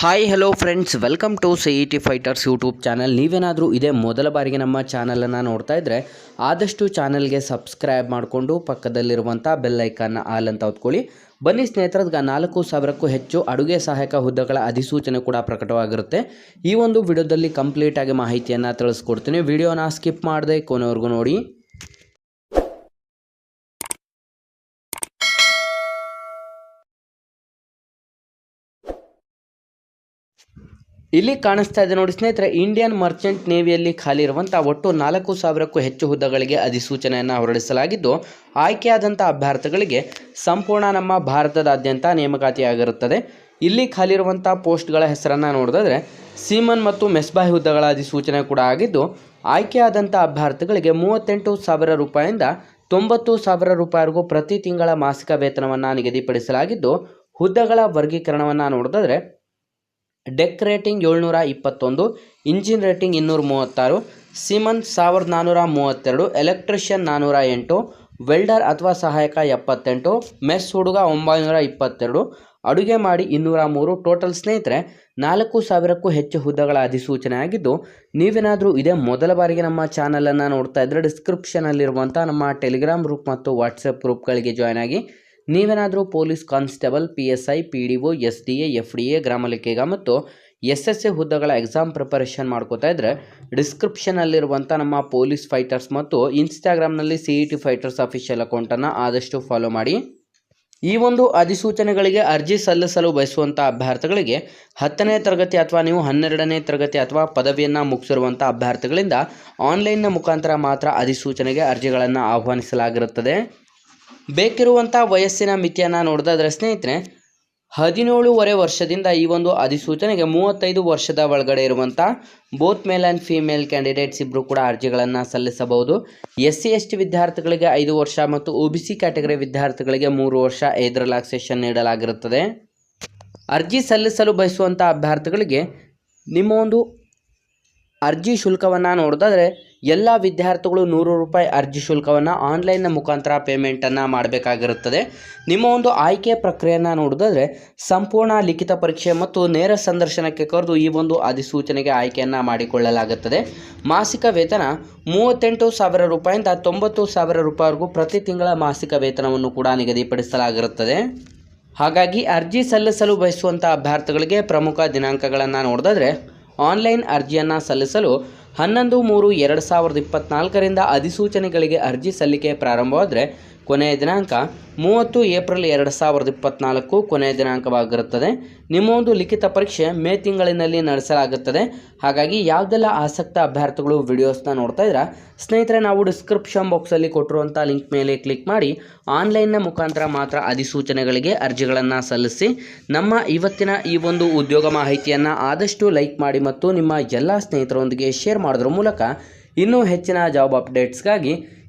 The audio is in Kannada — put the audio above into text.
Hi hello friends welcome to C E T fighters YouTube channel ನೀವೇನಾದರೂ ಇದೇ ಮೊದಲ ಬಾರಿಗೆ ನಮ್ಮ ಚಾನಲನ್ನು ನೋಡ್ತಾ ಇದ್ದರೆ ಆದಷ್ಟು ಚಾನಲ್ಗೆ ಸಬ್ಸ್ಕ್ರೈಬ್ ಮಾಡಿಕೊಂಡು ಪಕ್ಕದಲ್ಲಿರುವಂಥ ಬೆಲ್ ಐಕಾನ್ನ ಆಲ್ ಅಂತ ಹೊತ್ಕೊಳ್ಳಿ. ಬನ್ನಿ ಸ್ನೇಹಿತರದ್ಗ ನಾಲ್ಕು ಸಾವಿರಕ್ಕೂ ಹೆಚ್ಚು ಅಡುಗೆ ಸಹಾಯಕ ಹುದ್ದೆಗಳ ಅಧಿಸೂಚನೆ ಕೂಡ ಪ್ರಕಟವಾಗಿರುತ್ತೆ. ಈ ಒಂದು ವಿಡಿಯೋದಲ್ಲಿ ಕಂಪ್ಲೀಟಾಗಿ ಮಾಹಿತಿಯನ್ನು ತಿಳಿಸ್ಕೊಡ್ತೀನಿ. ವಿಡಿಯೋನ ಸ್ಕಿಪ್ ಮಾಡದೆ ಕೊನೆವರೆಗೂ ನೋಡಿ. ಇಲ್ಲಿ ಕಾಣಿಸ್ತಾ ಇದೆ ನೋಡಿ ಸ್ನೇಹಿತರೆ ಇಂಡಿಯನ್ ಮರ್ಚೆಂಟ್ ನೇವಿಯಲ್ಲಿ ಖಾಲಿ ಇರುವಂಥ ಒಟ್ಟು ನಾಲ್ಕು ಸಾವಿರಕ್ಕೂ ಹೆಚ್ಚು ಹುದ್ದೆಗಳಿಗೆ ಅಧಿಸೂಚನೆಯನ್ನು ಹೊರಡಿಸಲಾಗಿದ್ದು ಆಯ್ಕೆಯಾದಂಥ ಅಭ್ಯರ್ಥಿಗಳಿಗೆ ಸಂಪೂರ್ಣ ನಮ್ಮ ಭಾರತದಾದ್ಯಂತ ನೇಮಕಾತಿಯಾಗಿರುತ್ತದೆ. ಇಲ್ಲಿ ಖಾಲಿ ಇರುವಂಥ ಪೋಸ್ಟ್ಗಳ ಹೆಸರನ್ನು ನೋಡಿದ್ರೆ ಸೀಮನ್ ಮತ್ತು ಮೆಸ್ಬಾಯಿ ಹುದ್ದೆಗಳ ಅಧಿಸೂಚನೆ ಕೂಡ ಆಗಿದ್ದು ಆಯ್ಕೆಯಾದಂಥ ಅಭ್ಯರ್ಥಿಗಳಿಗೆ ಮೂವತ್ತೆಂಟು ಸಾವಿರ ರೂಪಾಯಿಂದ ತೊಂಬತ್ತು ಸಾವಿರ ರೂಪಾಯಿವರೆಗೂ ಪ್ರತಿ ತಿಂಗಳ ಮಾಸಿಕ ವೇತನವನ್ನು ನಿಗದಿಪಡಿಸಲಾಗಿದ್ದು, ಹುದ್ದೆಗಳ ವರ್ಗೀಕರಣವನ್ನು ನೋಡಿದ್ರೆ ಡೆಕ್ ರೇಟಿಂಗ್ ಏಳ್ನೂರ ಇಪ್ಪತ್ತೊಂದು, ಇಂಜಿನ್ ರೇಟಿಂಗ್ ಇನ್ನೂರ ಮೂವತ್ತಾರು ಸಿಮನ್ ಸಾವಿರದ ನಾನ್ನೂರ ಮೂವತ್ತೆರಡು, ಎಲೆಕ್ಟ್ರಿಷಿಯನ್ ನಾನ್ನೂರ ಎಂಟು, ವೆಲ್ಡರ್ ಅಥವಾ ಸಹಾಯಕ ಎಪ್ಪತ್ತೆಂಟು, ಮೆಸ್ ಹುಡುಗ ಒಂಬೈನೂರ ಇಪ್ಪತ್ತೆರಡು, ಅಡುಗೆ ಮಾಡಿ ಇನ್ನೂರ ಮೂರು, ಟೋಟಲ್ ಸ್ನೇಹಿತರೆ, ನಾಲ್ಕು ಸಾವಿರಕ್ಕೂ ಹೆಚ್ಚು ಹುದ್ದೆಗಳ ಅಧಿಸೂಚನೆ ಆಗಿದ್ದು ನೀವೇನಾದರೂ ಇದೇ ಮೊದಲ ಬಾರಿಗೆ ನಮ್ಮ ಚಾನಲನ್ನು ನೋಡ್ತಾ ಇದ್ದರೆ ಡಿಸ್ಕ್ರಿಪ್ಷನಲ್ಲಿರುವಂಥ ನಮ್ಮ ಟೆಲಿಗ್ರಾಮ್ ಗ್ರೂಪ್ ಮತ್ತು ವಾಟ್ಸಪ್ ಗ್ರೂಪ್ಗಳಿಗೆ ಜಾಯ್ನ್ ಆಗಿ ನೀವೇನಾದರೂ police constable, P S I, P D O, S D A, F D A, ಗ್ರಾಮ ಲೆಕ್ಕಿಗ ಮತ್ತು ಎಸ್ ಎಸ್ ಎ ಹುದ್ದೆಗಳ ಎಕ್ಸಾಮ್ ಪ್ರಿಪರೇಷನ್ ಮಾಡ್ಕೋತಾ ಇದ್ದರೆ ಡಿಸ್ಕ್ರಿಪ್ಷನಲ್ಲಿರುವಂಥ ನಮ್ಮ ಪೊಲೀಸ್ ಫೈಟರ್ಸ್ ಮತ್ತು ಇನ್ಸ್ಟಾಗ್ರಾಮ್ನಲ್ಲಿ C E T fighters official ಅಕೌಂಟನ್ನು ಆದಷ್ಟು ಫಾಲೋ ಮಾಡಿ. ಈ ಒಂದು ಅಧಿಸೂಚನೆಗಳಿಗೆ ಅರ್ಜಿ ಸಲ್ಲಿಸಲು ಬಯಸುವಂಥ ಅಭ್ಯರ್ಥಿಗಳಿಗೆ ಹತ್ತನೇ ತರಗತಿ ಅಥವಾ ನೀವು ಹನ್ನೆರಡನೇ ತರಗತಿ ಅಥವಾ ಪದವಿಯನ್ನು ಮುಗಿಸಿರುವಂಥ ಅಭ್ಯರ್ಥಿಗಳಿಂದ ಆನ್ಲೈನ್ನ ಮುಖಾಂತರ ಮಾತ್ರ ಅಧಿಸೂಚನೆಗೆ ಅರ್ಜಿಗಳನ್ನು ಆಹ್ವಾನಿಸಲಾಗಿರುತ್ತದೆ. ಬೇಕಿರುವಂಥ ವಯಸ್ಸಿನ ಮಿತಿಯನ್ನು ನೋಡಿದಾದ್ರೆ ಸ್ನೇಹಿತರೆ, ಹದಿನೇಳುವರೆ ವರ್ಷದಿಂದ ಈ ಒಂದು ಅಧಿಸೂಚನೆಗೆ ಮೂವತ್ತೈದು ವರ್ಷದ ಒಳಗಡೆ ಇರುವಂಥ both male and female candidates ಇಬ್ಬರು ಕೂಡ ಅರ್ಜಿಗಳನ್ನು ಸಲ್ಲಿಸಬಹುದು. ಎಸ್ ಸಿ ಎಸ್ ಟಿ ವಿದ್ಯಾರ್ಥಿಗಳಿಗೆ ಐದು ವರ್ಷ ಮತ್ತು ಒ ಬಿ ಸಿ ಕ್ಯಾಟಗರಿ ವಿದ್ಯಾರ್ಥಿಗಳಿಗೆ ಮೂರು ವರ್ಷ ಏದ್ ರಿಲ್ಯಾಕ್ಸೇಷನ್ ನೀಡಲಾಗಿರುತ್ತದೆ. ಅರ್ಜಿ ಸಲ್ಲಿಸಲು ಬಯಸುವಂಥ ಅಭ್ಯರ್ಥಿಗಳಿಗೆ ನಿಮ್ಮ ಒಂದು ಅರ್ಜಿ ಶುಲ್ಕವನ್ನು ನೋಡಿದ್ರೆ ಎಲ್ಲ ವಿದ್ಯಾರ್ಥಿಗಳು ನೂರು ರೂಪಾಯಿ ಅರ್ಜಿ ಶುಲ್ಕವನ್ನು ಆನ್ಲೈನ್ನ ಮುಖಾಂತರ ಪೇಮೆಂಟನ್ನು ಮಾಡಬೇಕಾಗಿರುತ್ತದೆ. ನಿಮ್ಮ ಒಂದು ಆಯ್ಕೆ ಪ್ರಕ್ರಿಯೆಯನ್ನು ನೋಡಿದ್ರೆ ಸಂಪೂರ್ಣ ಲಿಖಿತ ಪರೀಕ್ಷೆ ಮತ್ತು ನೇರ ಸಂದರ್ಶನಕ್ಕೆ ಕರೆದು ಈ ಒಂದು ಅಧಿಸೂಚನೆಗೆ ಆಯ್ಕೆಯನ್ನು ಮಾಡಿಕೊಳ್ಳಲಾಗುತ್ತದೆ. ಮಾಸಿಕ ವೇತನ ಮೂವತ್ತೆಂಟು ಸಾವಿರ ರೂಪಾಯಿಂದ ತೊಂಬತ್ತು ಸಾವಿರ ರೂಪಾಯಿವರೆಗೂ ಪ್ರತಿ ತಿಂಗಳ ಮಾಸಿಕ ವೇತನವನ್ನು ಕೂಡ ನಿಗದಿಪಡಿಸಲಾಗಿರುತ್ತದೆ. ಹಾಗಾಗಿ ಅರ್ಜಿ ಸಲ್ಲಿಸಲು ಬಯಸುವಂಥ ಅಭ್ಯರ್ಥಿಗಳಿಗೆ ಪ್ರಮುಖ ದಿನಾಂಕಗಳನ್ನು ನೋಡಿದ್ರೆ ಆನ್ಲೈನ್ ಅರ್ಜಿಯನ್ನು ಸಲ್ಲಿಸಲು ಹನ್ನೊಂದು ಮೂರು ಎರಡು ಸಾವಿರದ ಇಪ್ಪತ್ತ್ನಾಲ್ಕರಿಂದ ಅಧಿಸೂಚನೆಗಳಿಗೆ ಅರ್ಜಿ ಸಲ್ಲಿಕೆ ಪ್ರಾರಂಭವಾದರೆ ಕೊನೆಯ ದಿನಾಂಕ ಮೂವತ್ತು ಏಪ್ರಿಲ್ ಎರಡು ಸಾವಿರದ ಇಪ್ಪತ್ನಾಲ್ಕು ಕೊನೆಯ ದಿನಾಂಕವಾಗಿರುತ್ತದೆ. ನಿಮ್ಮ ಒಂದು ಲಿಖಿತ ಪರೀಕ್ಷೆ ಮೇ ತಿಂಗಳಿನಲ್ಲಿ ನಡೆಸಲಾಗುತ್ತದೆ. ಹಾಗಾಗಿ ಯಾವುದೆಲ್ಲ ಆಸಕ್ತ ಅಭ್ಯರ್ಥಿಗಳು ವಿಡಿಯೋಸ್ನ ನೋಡ್ತಾ ಇದ್ರೆ ಸ್ನೇಹಿತರೆ ನಾವು ಡಿಸ್ಕ್ರಿಪ್ಷನ್ ಬಾಕ್ಸಲ್ಲಿ ಕೊಟ್ಟಿರುವಂಥ ಲಿಂಕ್ ಮೇಲೆ ಕ್ಲಿಕ್ ಮಾಡಿ, ಆನ್ಲೈನ್ನ ಮುಖಾಂತರ ಮಾತ್ರ ಅಧಿಸೂಚನೆಗಳಿಗೆ ಅರ್ಜಿಗಳನ್ನು ಸಲ್ಲಿಸಿ, ನಮ್ಮ ಇವತ್ತಿನ ಈ ಒಂದು ಉದ್ಯೋಗ ಮಾಹಿತಿಯನ್ನು ಆದಷ್ಟು ಲೈಕ್ ಮಾಡಿ ಮತ್ತು ನಿಮ್ಮ ಎಲ್ಲ ಸ್ನೇಹಿತರೊಂದಿಗೆ ಶೇರ್ ಮಾಡೋದ್ರ ಮೂಲಕ ಇನ್ನೂ ಹೆಚ್ಚಿನ ಜಾಬ್ ಅಪ್ಡೇಟ್ಸ್ಗಾಗಿ